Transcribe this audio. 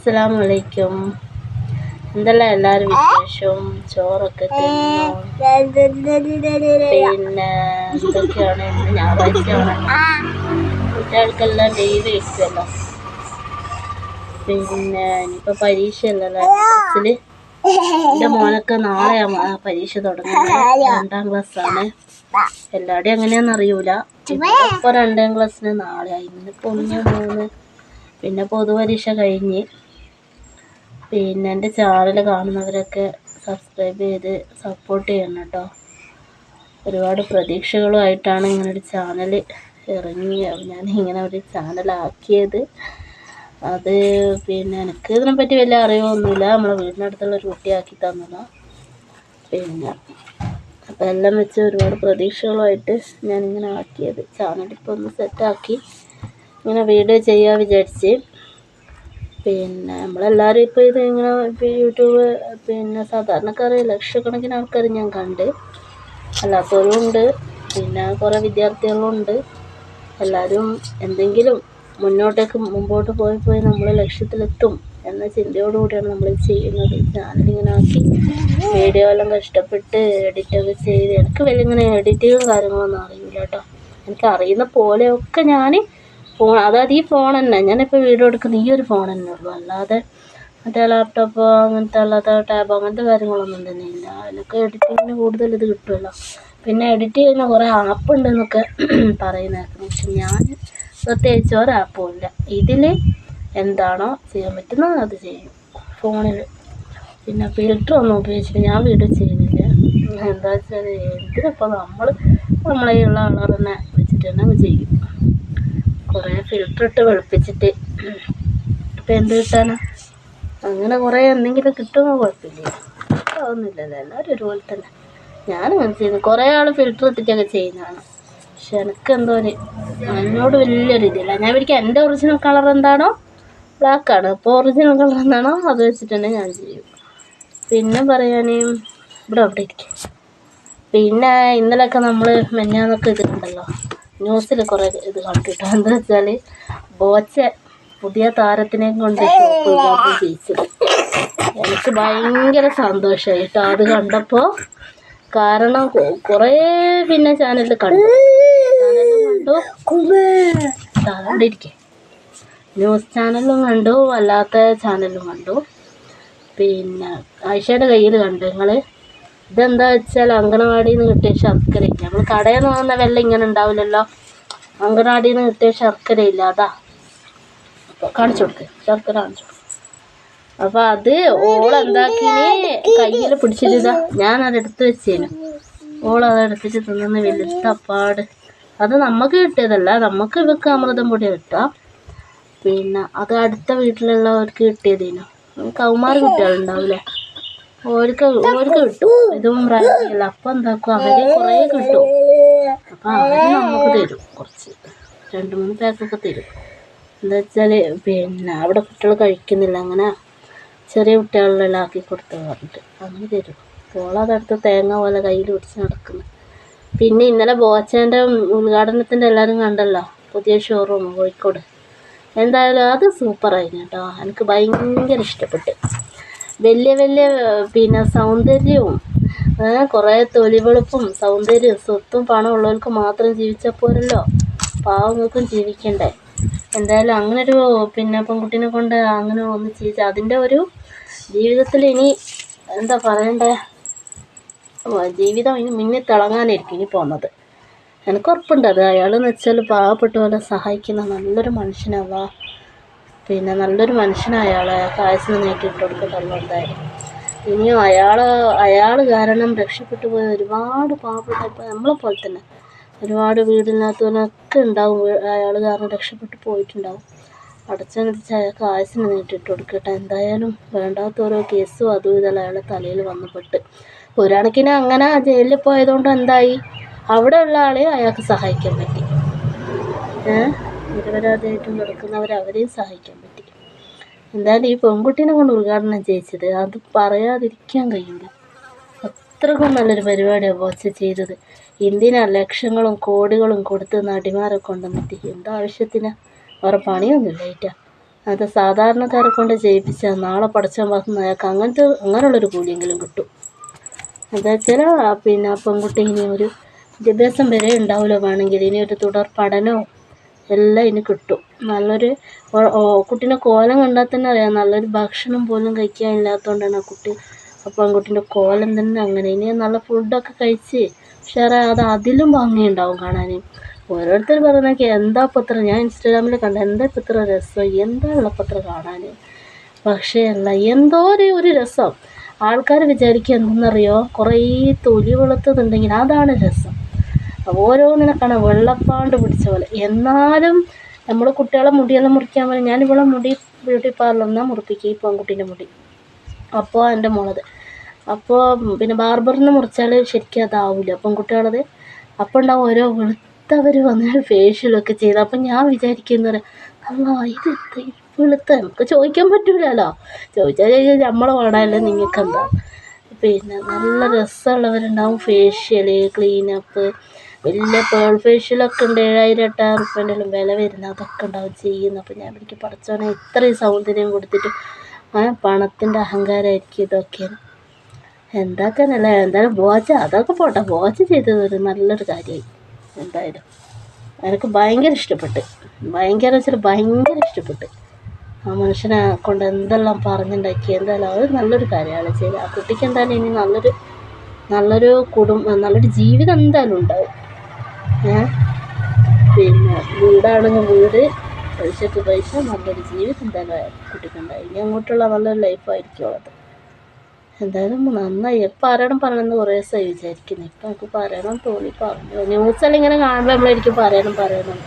അസ്സലാമു വലൈക്കും എന്തെല്ലാം എല്ലാവരും വിശേഷവും ചോറൊക്കെ പിന്നെ എന്തൊക്കെയാണ് ഇന്ന് ഞായറാഴ്ചയാണ്. കുട്ടികൾക്കെല്ലാം ഡെയിലി കിട്ടുമല്ലോ പിന്നെ ഇനിയിപ്പോൾ പരീക്ഷയല്ലല്ലോ ക്ലാസ്സിൽ എന്റെ മോനൊക്കെ നാളെ പരീക്ഷ തുടങ്ങുന്നത് രണ്ടാം ക്ലാസ്സാണ് എല്ലാവരുടെയും അങ്ങനെയാണെന്ന് അറിയൂല. ഇപ്പോൾ രണ്ടാം ക്ലാസ്സിന് നാളെ ഇന്നിപ്പോൾ ഒന്ന് മൂന്ന്. പിന്നെ പൊതുപരീക്ഷ കഴിഞ്ഞ്. പിന്നെ എന്റെ ചാനൽ കാണുന്നവരൊക്കെ സബ്സ്ക്രൈബ് ചെയ്ത് സപ്പോർട്ട് ചെയ്യണം കേട്ടോ ഒരുപാട് പ്രതീക്ഷകളുമായിട്ടാണ് ഇങ്ങനൊരു ചാനൽ ഇറങ്ങി ഞാൻ ഇങ്ങനെ ഒരു ചാനലാക്കിയത് അത് പിന്നെ എനിക്ക് ഇതിനെപ്പറ്റി വലിയ അറിവൊന്നുമില്ല. നമ്മളെ വീടിനടുത്തുള്ള ഒരു കുട്ടിയാക്കി തന്നതാണ് പിന്നെ അപ്പം എല്ലാം വെച്ച് ഒരുപാട് പ്രതീക്ഷകളുമായിട്ട് ഞാനിങ്ങനെ ആക്കിയത്. ചാനൽ ഇപ്പോൾ ഒന്ന് സെറ്റാക്കി ഇങ്ങനെ വീഡിയോ ചെയ്യാമെന്ന് വിചാരിച്ച്. പിന്നെ നമ്മളെല്ലാവരും ഇപ്പോൾ ഇത് ഇങ്ങനെ യൂട്യൂബ് പിന്നെ സാധാരണക്കാർ ലക്ഷക്കണക്കിന് ആൾക്കാർ ഞാൻ കണ്ട്. അല്ലാത്തവരും ഉണ്ട്. പിന്നെ കുറേ വിദ്യാർത്ഥികളുണ്ട് എല്ലാവരും എന്തെങ്കിലും മുന്നോട്ടേക്ക് മുമ്പോട്ട് പോയി പോയി നമ്മൾ ലക്ഷ്യത്തിലെത്തും എന്ന ചിന്തയോടുകൂടിയാണ് നമ്മൾ ചെയ്യുന്നത്. ചാനലിങ്ങനെ ആക്കി. വീഡിയോ എല്ലാം കഷ്ടപ്പെട്ട് എഡിറ്റൊക്കെ ചെയ്ത്. എനിക്ക് വലിയ ഇങ്ങനെ എഡിറ്റിങ്ങും കാര്യങ്ങളൊന്നും അറിയില്ല കേട്ടോ എനിക്ക് അറിയുന്ന പോലെയൊക്കെ ഞാൻ ഫോൺ അതായത് ഈ ഫോൺ തന്നെ. ഞാനിപ്പോൾ വീഡിയോ എടുക്കുന്ന ഈ ഒരു ഫോൺ തന്നെ ഉള്ളൂ. അല്ലാതെ മറ്റേ ലാപ്ടോപ്പ് അങ്ങനത്തെ അല്ലാത്ത ടാബോ അങ്ങനത്തെ കാര്യങ്ങളൊന്നും തന്നെ ഇല്ല. അതിലൊക്കെ എഡിറ്റിങ്ങിന് കൂടുതൽ ഇത് കിട്ടുമല്ലോ പിന്നെ എഡിറ്റ് ചെയ്യുന്ന കുറേ ആപ്പ് ഉണ്ടെന്നൊക്കെ പറയുന്നതായിരുന്നു പക്ഷെ ഞാൻ പ്രത്യേകിച്ച് ഒരു ആപ്പും ഇല്ല. ഇതിൽ എന്താണോ ചെയ്യാൻ പറ്റുന്നത് അത് ചെയ്യും ഫോണിൽ പിന്നെ ഫിൽറ്റർ ഒന്നും ഉപയോഗിച്ചിട്ട് ഞാൻ വീഡിയോ ചെയ്യുന്നില്ല. എന്താ വെച്ചാൽ എന്തിനപ്പോൾ നമ്മൾ നമ്മളെ ഉള്ള ആളെ തന്നെ വെച്ചിട്ട് തന്നെ ചെയ്യും. കുറേ ഫിൽറ്റർ ഇട്ട് വെളുപ്പിച്ചിട്ട്. ഇപ്പം എന്ത് കിട്ടാനാ? അങ്ങനെ കുറേ എന്തെങ്കിലും കിട്ടുമോ കുഴപ്പമില്ല അതൊന്നുമില്ലല്ലോ എല്ലാവരും ഒരുപോലെ തന്നെ. ഞാനങ്ങനെ ചെയ്യുന്നു. കുറേ ആൾ ഫിൽറ്റർ ഇട്ടിട്ടൊക്കെ ചെയ്യുന്നതാണ്. പക്ഷെ എനിക്ക് എന്തോ ഒരു എന്നോട് വലിയൊരു ഇതില്ല. ഞാൻ വിളിക്കുക എന്റെ ഒറിജിനൽ കളർ എന്താണോ ബ്ലാക്കാണ് അപ്പോൾ ഒറിജിനൽ കളർ എന്താണോ അത് വെച്ചിട്ട് തന്നെ ഞാൻ ചെയ്യും. പിന്നെ പറയാൻ ഇവിടെ അവിടെ ഇരിക്കും. പിന്നെ ഇന്നലെയൊക്കെ നമ്മൾ മെഞ്ഞാന്നൊക്കെ ഇത് കണ്ടല്ലോ ന്യൂസിൽ കുറേ ഇത് കണ്ടിട്ട് എന്താ വെച്ചാൽ ബോച്ച പുതിയ താരത്തിനെ കൊണ്ട് ജയിച്ചത് എനിക്ക് ഭയങ്കര സന്തോഷമായി കേട്ടോ. അത് കണ്ടപ്പോൾ കാരണം കൊറേ പിന്നെ ചാനലിൽ കണ്ടു. കണ്ടു. ന്യൂസ് ചാനലും കണ്ടു അല്ലാത്ത ചാനലും കണ്ടു. പിന്നെ ആയിഷയുടെ കയ്യിൽ കണ്ടു നിങ്ങൾ ഇതെന്താ വെച്ചാൽ അങ്കണവാടിയിൽ നിന്ന് കിട്ടിയ ശർക്കര. നമ്മൾ കടയിൽ നിന്ന് വാങ്ങുന്ന വെള്ളം ഇങ്ങനെ ഉണ്ടാവില്ലല്ലോ. അങ്കണവാടിയിൽ നിന്ന് കിട്ടിയ ശർക്കര ഇല്ല അതാ. അപ്പോൾ കാണിച്ചു കൊടുക്ക് ശർക്കര കാണിച്ചു കൊടുക്കും. അപ്പോൾ അത് ഓൾ എന്താക്കിന്? കയ്യിൽ പിടിച്ചിട്ടിതാ ഞാൻ അത് എടുത്ത് വെച്ചേനു. ഓൾ അത് എടുത്തിട്ട് തിന്നുന്ന വലിയ അപ്പാട്. അത് നമുക്ക് കിട്ടിയതല്ല നമുക്ക് ഇവക്ക് അമൃതം പൊടി കിട്ടുക പിന്നെ അത് അടുത്ത വീട്ടിലുള്ളവർക്ക് കിട്ടിയതേനു. കൗമാർ കുട്ടികളുണ്ടാവില്ലേ ഓർക്ക് ഓർക്ക് കിട്ടും. ഇതും പ്രായമില്ല അപ്പം എന്താക്കും? അവർ കുറേ കിട്ടും. അപ്പം അവർ നമുക്ക് തരും. കുറച്ച്. രണ്ട് മൂന്ന് പാക്കൊക്കെ തരും. എന്താ വെച്ചാൽ പിന്നെ അവിടെ കുട്ടികൾ കഴിക്കുന്നില്ല. അങ്ങനെ ചെറിയ കുട്ടികളിലെല്ലാം ആക്കി കൊടുത്തു പറഞ്ഞിട്ട് അങ്ങനെ തരും. ഓളതെടുത്ത് തേങ്ങ പോലെ കയ്യിൽ പിടിച്ച് നടക്കുന്നു. പിന്നെ ഇന്നലെ ബോച്ചേന്റെ ഉദ്ഘാടനത്തിന്റെ എല്ലാവരും കണ്ടല്ലോ? പുതിയ ഷോറൂം കോഴിക്കോട്. എന്തായാലും അത് സൂപ്പറായിരുന്നു കേട്ടോ. എനിക്ക് ഭയങ്കര ഇഷ്ടപ്പെട്ടു. വലിയ വലിയ പിന്നെ സൗന്ദര്യവും കുറേ തൊലിവെളുപ്പും സൗന്ദര്യവും സ്വത്തും പണം ഉള്ളവർക്ക് മാത്രം ജീവിച്ചാൽ പോരല്ലോ. പാവങ്ങൾക്കും ജീവിക്കണ്ടേ. എന്തായാലും അങ്ങനെ ഒരു പിന്നെ പെൺകുട്ടീനെ കൊണ്ട് അങ്ങനെ ഒന്ന് ജീവിച്ച അതിന്റെ ഒരു ജീവിതത്തിൽ ഇനി എന്താ പറയണ്ടേ? ജീവിതം ഇനി മിന്നി തിളങ്ങാനായിരിക്കും ഇനി പോകുന്നത്. എനിക്ക് ഉറപ്പുണ്ട് അത്. അയാളെന്ന് വെച്ചാൽ പാവപ്പെട്ട പോലെ സഹായിക്കുന്ന നല്ലൊരു മനുഷ്യനാവാ പിന്നെ നല്ലൊരു മനുഷ്യനായ ആളെ കായസിന് നീട്ടിയിട്ട് എന്തായാലും ഇനിയും അയാൾ അയാൾ കാരണം രക്ഷപ്പെട്ടു പോയ ഒരുപാട് പാവപ്പെട്ട ഇപ്പം നമ്മളെ പോലെ തന്നെ ഒരുപാട് വീടില്ലാത്തവനൊക്കെ ഉണ്ടാവും. അയാൾ കാരണം രക്ഷപ്പെട്ടു പോയിട്ടുണ്ടാവും. അടച്ചടിച്ച് അയാൾക്ക് ആയുസിന് നീട്ടിയിട്ട് കൊടുക്കട്ടെ എന്തായാലും വേണ്ടാത്ത ഓരോ കേസും അതും ഇതെല്ലാം അയാളുടെ തലയിൽ വന്നപ്പെട്ട്. ഒരാണക്കിന് അങ്ങനെ ജയിലിൽ പോയതുകൊണ്ട് എന്തായി? അവിടെയുള്ള ആളെ അയാൾക്ക് സഹായിക്കാൻ പറ്റി. ഏഹ് നിരപരാധിയായിട്ടും കിടക്കുന്നവരെ അവരെയും സഹായിക്കാൻ പറ്റി. എന്തായാലും ഈ പെൺകുട്ടീനെ കൊണ്ട് ഉദ്ഘാടനം ചെയ്യിച്ചത് അത് പറയാതിരിക്കാൻ കഴിയില്ല. അത്രക്കും നല്ലൊരു പരിപാടിയാണ് ബോച്ച ചെയ്തത്. എന്തിനാ ലക്ഷങ്ങളും കോടികളും കൊടുത്ത് നടിമാരെ കൊണ്ടുവന്നിട്ട് എന്താ ആവശ്യത്തിന്? വേറെ പണിയൊന്നുമില്ല ഏറ്റാ അത് സാധാരണക്കാരെ കൊണ്ട് ചെയ്യിപ്പിച്ചാൽ നാളെ പഠിച്ചാൽ പറഞ്ഞ അയാൾക്ക് അങ്ങനത്തെ അങ്ങനെയുള്ളൊരു കൂലിയെങ്കിലും കിട്ടും. ചില പിന്നെ പെൺകുട്ടി ഇനി ഒരു വിദ്യാഭ്യാസം വരെ ഉണ്ടാവില്ല വേണമെങ്കിൽ. ഇനി ഒരു തുടർ പഠനമോ എല്ലാം ഇതിന് കിട്ടും. നല്ലൊരു കുട്ടീനെ കോലം കണ്ടാൽ തന്നെ അറിയാം. നല്ലൊരു ഭക്ഷണം പോലും കഴിക്കാൻ ഇല്ലാത്തതുകൊണ്ടാണ് ആ കുട്ടി അപ്പം ആൺകുട്ടീന്റെ കോലം തന്നെ അങ്ങനെ. ഇനി നല്ല ഫുഡൊക്കെ കഴിച്ച് ഉഷാറ അത് അതിലും ഭംഗിയുണ്ടാവും കാണാൻ ഓരോരുത്തർ പറയുന്നതൊക്കെ എന്താ പത്രം? ഞാൻ ഇൻസ്റ്റാഗ്രാമിൽ കണ്ട എന്താ പത്ര രസം? എന്താ ഉള്ള പത്രം കാണാൻ പക്ഷേ അല്ല എന്തോ ഒരു ഒരു രസം. ആൾക്കാർ വിചാരിക്കുക എന്തെന്നറിയോ? കുറേ തൊലി വെളുത്തതുണ്ടെങ്കിൽ അതാണ് രസം. ഓരോന്നിനെ കാണ വെള്ളപ്പാണ്ട് പിടിച്ച പോലെ. എന്നാലും നമ്മൾ കുട്ടികളെ മുടിയെല്ലാം മുറിക്കാൻ പോലെ ഞാൻ ഇവിടെ മുടി ബ്യൂട്ടി പാർലറിൽ നിന്നാണ് മുറിപ്പിക്കുക ഈ പെൺകുട്ടീന്റെ മുടി. അപ്പോൾ എന്റെ മോളത്. അപ്പോൾ പിന്നെ ബാർബറിൽ നിന്ന് മുറിച്ചാൽ ശരിക്കും അതാവില്ല പെൺകുട്ടികളത്. അപ്പോൾ ഉണ്ടാവും ഓരോ വെളുത്തവർ വന്ന് ഫേഷ്യലൊക്കെ ചെയ്ത്. അപ്പം ഞാൻ വിചാരിക്കുന്നത് അല്ല ഇത് വെളുത്ത നമുക്ക് ചോദിക്കാൻ പറ്റൂലല്ലോ. ചോദിച്ചാൽ ചോദിച്ചാൽ നമ്മളെ വേണമല്ലോ നിങ്ങൾക്ക് എന്താ പിന്നെ നല്ല രസമുള്ളവരുണ്ടാവും ഫേഷ്യൽ ക്ലീനപ്പ് വലിയ പേൾ ഫേഷ്യലൊക്കെ ഉണ്ട്. ഏഴായിരം എട്ടായിരം റുപ്യേന്റെ വില വരുന്ന അതൊക്കെ ഉണ്ടാവും ചെയ്യുന്നത്. അപ്പോൾ ഞാൻ എനിക്ക് പഠിച്ചോനെ ഇത്രയും സൗന്ദര്യം കൊടുത്തിട്ട് ആ പണത്തിന്റെ അഹങ്കാരമായിരിക്കും ഇതൊക്കെ. എന്താക്കാനല്ല? എന്തായാലും വാച്ച് അതൊക്കെ പോട്ടെ. വാച്ച് ചെയ്തത് ഒരു നല്ലൊരു കാര്യമായി. എന്തായാലും. എനിക്ക് ഭയങ്കര ഇഷ്ടപ്പെട്ട്. ഭയങ്കര വെച്ചാൽ ഭയങ്കര ഇഷ്ടപ്പെട്ട്. ആ മനുഷ്യനെ കൊണ്ട് എന്തെല്ലാം പറഞ്ഞുണ്ടാക്കി എന്തായാലും അത് നല്ലൊരു കാര്യമാണ് ചെയ്തത്. ആ കുട്ടിക്ക് എന്തായാലും ഇനി നല്ലൊരു നല്ലൊരു കുടുംബം നല്ലൊരു ജീവിതം എന്തായാലും ഉണ്ടാവും. പിന്നെ വീടാണെങ്കിൽ വീട് പൈസക്ക് പൈസ നല്ലൊരു ജീവിതം എന്തായാലും കുട്ടിക്കുണ്ടായി ഇനി അങ്ങോട്ടുള്ള നല്ലൊരു ലൈഫായിരിക്കും അത് എന്തായാലും നന്നായി. എപ്പോൾ ആരോടും പറയണമെന്ന് കുറേ ദിവസമായി വിചാരിക്കുന്നു. ഇപ്പം എനിക്ക് പറയണം തോന്നി. പറഞ്ഞു ന്യൂസെല്ലാം ഇങ്ങനെ കാണുമ്പോൾ നമ്മളായിരിക്കും പറയണം പറയണം.